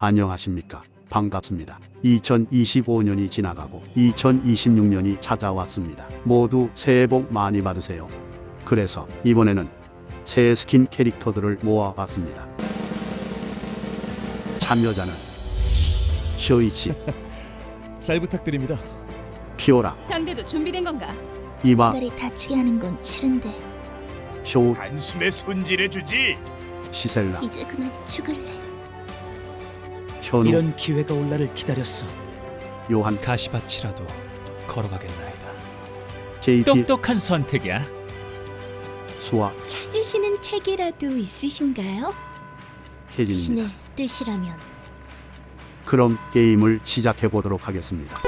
안녕하십니까. 반갑습니다. 2025년이 지나가고 2026년이 찾아왔습니다. 모두 새해 복 많이 받으세요. 그래서 이번에는 새 스킨 캐릭터들을 모아봤습니다. 참여자는 쇼이치, 잘 부탁드립니다. 피오라, 상대도 준비된 건가? 이마, 나를 다치게 하는 건 싫은데 쇼, 단숨에 손질해 주지. 시셀라, 이제 그만 죽을래. 현우, 이런 기회가 올 날을 기다렸어. 요한, 가시밭이라도 걸어가겠나이다. JT, 똑똑한 선택이야. 수아, 찾으시는 책이라도 있으신가요? 혜진입니다. 신의 뜻이라면 그럼 게임을 시작해 보도록 하겠습니다.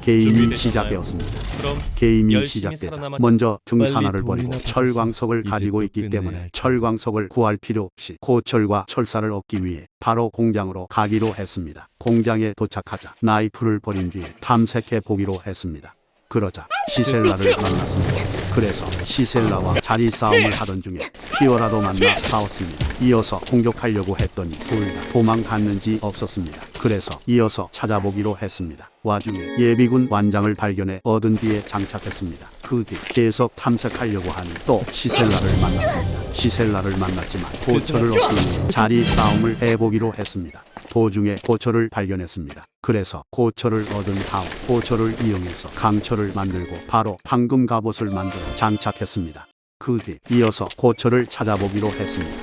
게임이? 시작되었습니다. 그럼 게임이 시작되자 먼저 등산화를 버리고 철광석을 가지고 있기 또 때문에. 철광석을 구할 필요 없이 고철과 철사를 얻기 위해 바로 공장으로 가기로 했습니다. 공장에 도착하자 나이프를 버린 뒤에 탐색해 보기로 했습니다. 그러자 시셀라를 만났습니다. 그래서 시셀라와 자리 싸움을 하던 중에 피오라도 만나 싸웠습니다. 이어서 공격하려고 했더니 둘 다 도망갔는지 없었습니다. 그래서 이어서 찾아보기로 했습니다. 와중에 예비군 완장을 발견해 얻은 뒤에 장착했습니다. 그 뒤 계속 탐색하려고 하니 또 시셀라를 만났습니다. 시셀라를 만났지만 고철을 얻기 자리 싸움을 해보기로 했습니다. 도중에 고철을 발견했습니다. 그래서 고철을 얻은 다음 고철을 이용해서 강철을 만들고 바로 황금 갑옷을 만들어 장착했습니다. 그 뒤 이어서 고철을 찾아보기로 했습니다.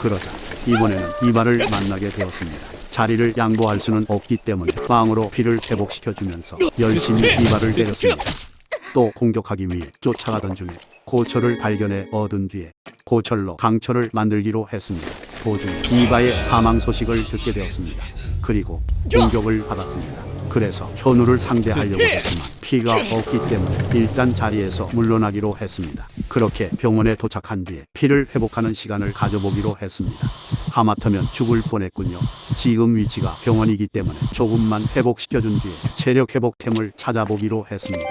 그러자 이번에는 이발을 만나게 되었습니다. 자리를 양보할 수는 없기 때문에 빵으로 피를 회복시켜주면서 열심히 이발을 때렸습니다. 또 공격하기 위해 쫓아가던 중에 고철을 발견해 얻은 뒤에 고철로 강철을 만들기로 했습니다. 도중에 이바의 사망 소식을 듣게 되었습니다. 그리고 공격을 받았습니다. 그래서 현우를 상대하려고 했지만 피가 없기 때문에 일단 자리에서 물러나기로 했습니다. 그렇게 병원에 도착한 뒤에 피를 회복하는 시간을 가져보기로 했습니다. 하마터면 죽을 뻔했군요. 지금 위치가 병원이기 때문에 조금만 회복시켜준 뒤에 체력 회복템을 찾아보기로 했습니다.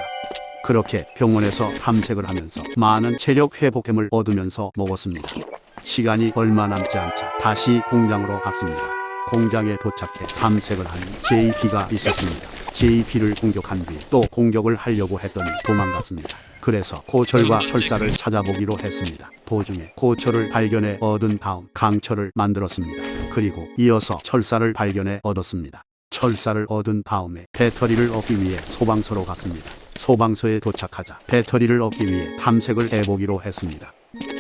그렇게 병원에서 탐색을 하면서 많은 체력 회복템을 얻으면서 먹었습니다. 시간이 얼마 남지 않자 다시 공장으로 갔습니다. 공장에 도착해 탐색을 하니 JP가 있었습니다. JP를 공격한 뒤 또 공격을 하려고 했더니 도망갔습니다. 그래서 고철과 철사를 찾아보기로 했습니다. 도중에 고철을 발견해 얻은 다음 강철을 만들었습니다. 그리고 이어서 철사를 발견해 얻었습니다. 철사를 얻은 다음에 배터리를 얻기 위해 소방서로 갔습니다. 소방서에 도착하자 배터리를 얻기 위해 탐색을 해보기로 했습니다.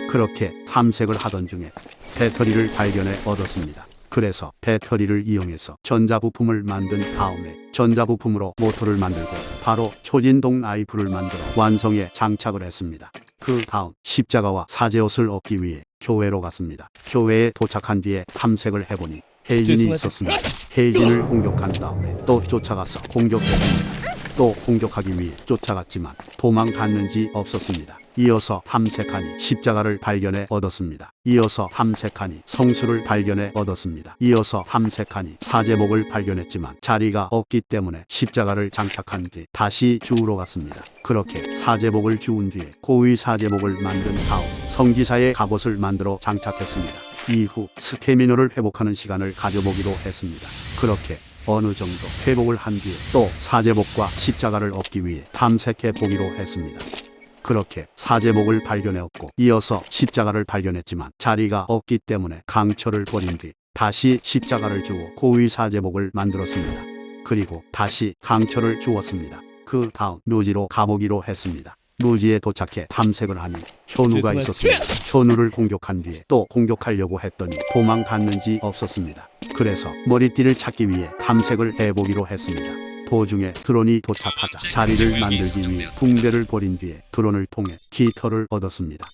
그렇게 탐색을 하던 중에 배터리를 발견해 얻었습니다. 그래서 배터리를 이용해서 전자부품을 만든 다음에 전자부품으로 모터를 만들고 바로 초진동 나이프를 만들어 완성에 장착을 했습니다. 그 다음 십자가와 사제옷을 얻기 위해 교회로 갔습니다. 교회에 도착한 뒤에 탐색을 해보니 혜진이 있었습니다. 혜진을 공격한 다음에 또 쫓아가서 공격했습니다. 또 공격하기 위해 쫓아갔지만 도망갔는지 없었습니다. 이어서 탐색하니 십자가를 발견해 얻었습니다. 이어서 탐색하니 성수를 발견해 얻었습니다. 이어서 탐색하니 사제목을 발견했지만 자리가 없기 때문에 십자가를 장착한 뒤 다시 주우러 갔습니다. 그렇게 사제목을 주운 뒤에 고위 사제목을 만든 다음 성기사의 갑옷을 만들어 장착했습니다. 이후 스태미너를 회복하는 시간을 가져보기로 했습니다. 그렇게 어느 정도 회복을 한 뒤에 또 사제복과 십자가를 얻기 위해 탐색해 보기로 했습니다. 그렇게 사제목을 발견해왔고 이어서 십자가를 발견했지만 자리가 없기 때문에 강철을 버린 뒤 다시 십자가를 주어 고위 사제목을 만들었습니다. 그리고 다시 강철을 주었습니다. 그 다음 묘지로 가보기로 했습니다. 묘지에 도착해 탐색을 하니 현우가 있었습니다. 현우를 공격한 뒤에 또 공격하려고 했더니 도망갔는지 없었습니다. 그래서 머리띠를 찾기 위해 탐색을 해보기로 했습니다. 도중에 드론이 도착하자 자리를 만들기 위해 붕대를 버린 뒤에 드론을 통해 깃털을 얻었습니다.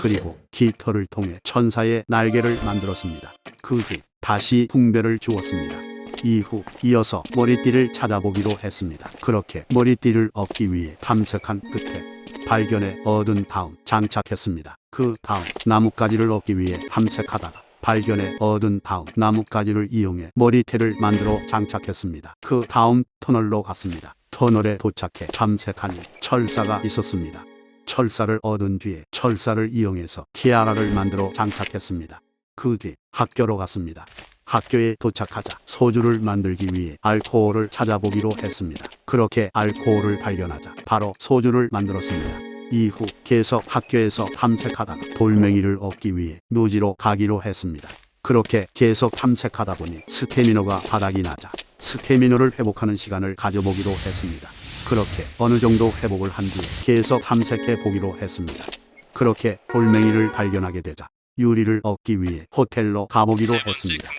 그리고 깃털을 통해 천사의 날개를 만들었습니다. 그 뒤 다시 붕대를 주었습니다. 이후 이어서 머리띠를 찾아보기로 했습니다. 그렇게 머리띠를 얻기 위해 탐색한 끝에 발견해 얻은 다음 장착했습니다. 그 다음 나뭇가지를 얻기 위해 탐색하다가 발견해 얻은 다음 나뭇가지를 이용해 머리태를 만들어 장착했습니다. 그 다음 터널로 갔습니다. 터널에 도착해 탐색하니 철사가 있었습니다. 철사를 얻은 뒤에 철사를 이용해서 티아라를 만들어 장착했습니다. 그 뒤 학교로 갔습니다. 학교에 도착하자 소주를 만들기 위해 알코올을 찾아보기로 했습니다. 그렇게 알코올을 발견하자 바로 소주를 만들었습니다. 이후 계속 학교에서 탐색하다가 돌멩이를 얻기 위해 묘지로 가기로 했습니다. 그렇게 계속 탐색하다 보니 스태미너가 바닥이 나자 스태미너를 회복하는 시간을 가져보기로 했습니다. 그렇게 어느 정도 회복을 한 뒤에 계속 탐색해 보기로 했습니다. 그렇게 돌멩이를 발견하게 되자 유리를 얻기 위해 호텔로 가보기로 했습니다.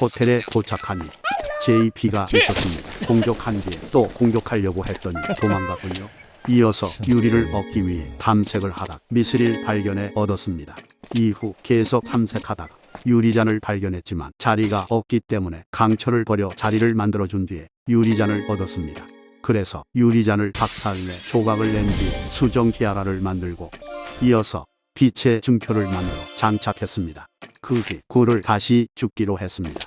호텔에 도착하니 JP가 있었습니다. 공격한 뒤에 또 공격하려고 했더니 도망갔군요. 이어서 유리를 얻기 위해 탐색을 하다 미스릴 발견해 얻었습니다. 이후 계속 탐색하다가 유리잔을 발견했지만 자리가 없기 때문에 강철을 버려 자리를 만들어준 뒤에 유리잔을 얻었습니다. 그래서 유리잔을 박살내 조각을 낸 뒤 수정 티아라를 만들고 이어서 빛의 증표를 만들어 장착했습니다. 그 뒤 굴을 다시 죽기로 했습니다.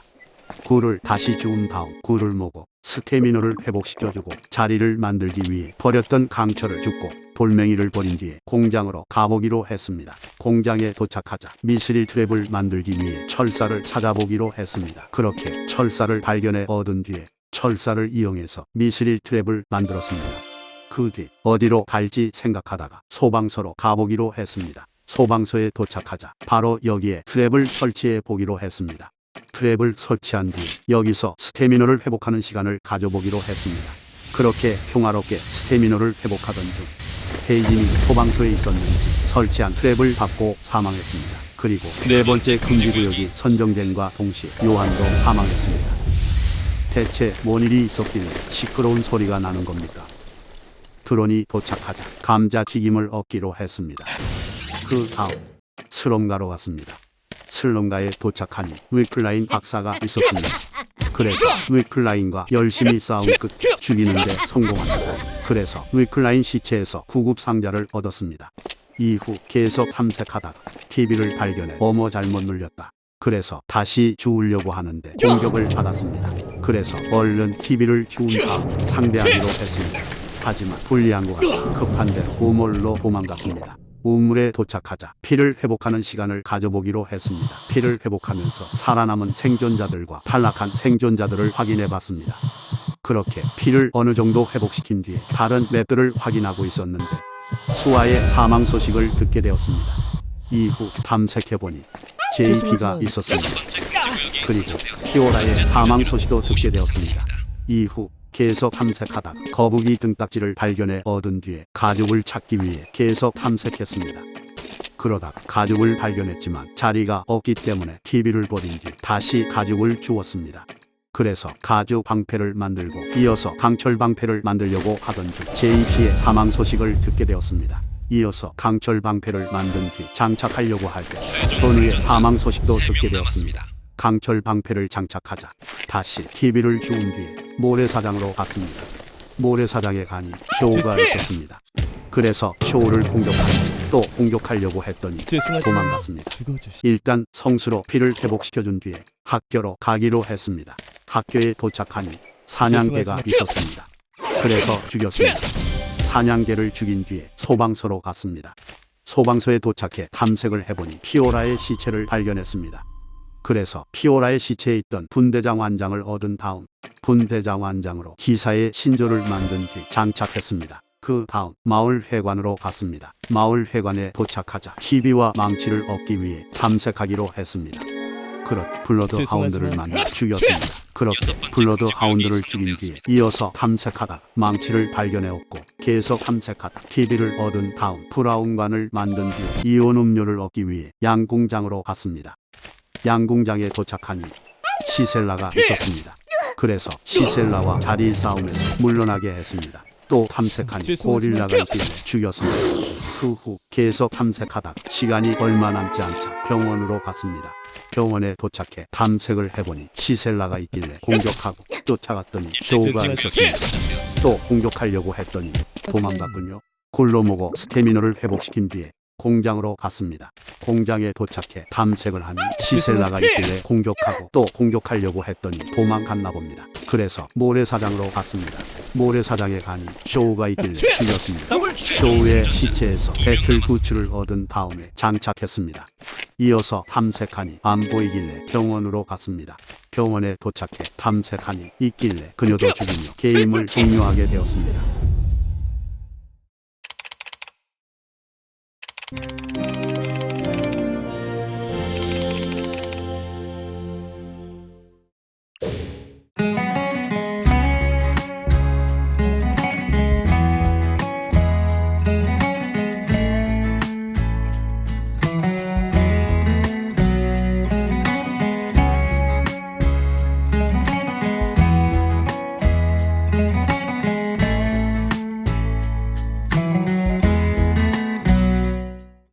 굴을 다시 주운 다음 굴을 모고 스태미너를 회복시켜주고 자리를 만들기 위해 버렸던 강철을 줍고 돌멩이를 버린 뒤에 공장으로 가보기로 했습니다. 공장에 도착하자 미스릴 트랩을 만들기 위해 철사를 찾아보기로 했습니다. 그렇게 철사를 발견해 얻은 뒤에 철사를 이용해서 미스릴 트랩을 만들었습니다. 그 뒤 어디로 갈지 생각하다가 소방서로 가보기로 했습니다. 소방서에 도착하자 바로 여기에 트랩을 설치해 보기로 했습니다. 트랩을 설치한 뒤 여기서 스태미너를 회복하는 시간을 가져보기로 했습니다. 그렇게 평화롭게 스태미너를 회복하던 중 헤이진이 소방서에 있었는지 설치한 트랩을 받고 사망했습니다. 그리고 네 번째 금지구역이 선정된과 동시에 요한도 사망했습니다. 대체 뭔 일이 있었길래 시끄러운 소리가 나는 겁니까? 드론이 도착하자 감자 튀김을 얻기로 했습니다. 그 다음 슬럼가로 갔습니다. 슬럼가에 도착하니 위클라인 박사가 있었습니다. 그래서 위클라인과 열심히 싸운 끝 죽이는데 성공합니다. 그래서 위클라인 시체에서 구급 상자를 얻었습니다. 이후 계속 탐색하다가 TV를 발견해 어머 잘못 눌렸다. 그래서 다시 주우려고 하는데 공격을 받았습니다. 그래서 얼른 TV를 주운 다음 상대하기로 했습니다. 하지만 불리한 것 같아 급한 대로 우물로 도망갔습니다. 우물에 도착하자 피를 회복하는 시간을 가져보기로 했습니다. 피를 회복하면서 살아남은 생존자들과 탈락한 생존자들을 확인해 봤습니다. 그렇게 피를 어느 정도 회복시킨 뒤에 다른 맵들을 확인하고 있었는데 수아의 사망 소식을 듣게 되었습니다. 이후 탐색해보니 JP가 있었습니다. 그리고 피오라의 사망 소식도 듣게 되었습니다. 이후 계속 탐색하다 거북이 등딱지를 발견해 얻은 뒤에 가죽을 찾기 위해 계속 탐색했습니다. 그러다 가죽을 발견했지만 자리가 없기 때문에 TV를 버린 뒤 다시 가죽을 주웠습니다. 그래서 가죽 방패를 만들고 이어서 강철 방패를 만들려고 하던 중 JP의 사망 소식을 듣게 되었습니다. 이어서 강철 방패를 만든 뒤 장착하려고 할 때 선우의 사망 소식도 듣게 되었습니다. 강철 방패를 장착하자 다시 TV를 주운 뒤에 모래사장으로 갔습니다. 모래사장에 가니 쇼우가 있었습니다. 그래서 쇼우를 공격하고 또 공격하려고 했더니 도망갔습니다. 일단 성수로 피를 회복시켜준 뒤에 학교로 가기로 했습니다. 학교에 도착하니 사냥개가 있었습니다. 그래서 죽였습니다. 사냥개를 죽인 뒤에 소방서로 갔습니다. 소방서에 도착해 탐색을 해보니 피오라의 시체를 발견했습니다. 그래서 피오라의 시체에 있던 분대장 완장을 얻은 다음 분대장 완장으로 기사의 신조를 만든 뒤 장착했습니다. 그 다음 마을 회관으로 갔습니다. 마을 회관에 도착하자 TV와 망치를 얻기 위해 탐색하기로 했습니다. 그렇 블러드 하운드를 만나 죽였습니다. 그렇게 블러드 하운드를 죽인 뒤에 이어서 탐색하다 망치를 발견해 얻고 계속 탐색하다 TV를 얻은 다음 브라운관을 만든 뒤 이온 음료를 얻기 위해 양궁장으로 갔습니다. 양궁장에 도착하니 시셀라가 있었습니다. 그래서 시셀라와 자리 싸움에서 물러나게 했습니다. 또 탐색하니 고릴라가 있길래 죽였습니다. 그 후 계속 탐색하다 시간이 얼마 남지 않자 병원으로 갔습니다. 병원에 도착해 탐색을 해보니 시셀라가 있길래 공격하고 쫓아갔더니 쇼우가 죄송하지만- 있었습니다. 또 공격하려고 했더니 도망갔군요. 모고 스태미너를 회복시킨 뒤에 공장으로 갔습니다. 공장에 도착해 탐색을 하니 시셀라가 있길래 공격하고 또 공격하려고 했더니 도망갔나 봅니다. 그래서 모래사장으로 갔습니다. 모래사장에 가니 쇼우가 있길래 죽였습니다. 쇼우의 시체에서 배틀 구츠를 얻은 다음에 장착했습니다. 이어서 탐색하니 안 보이길래 병원으로 갔습니다. 병원에 도착해 탐색하니 있길래 그녀도 죽이며 게임을 종료하게 되었습니다.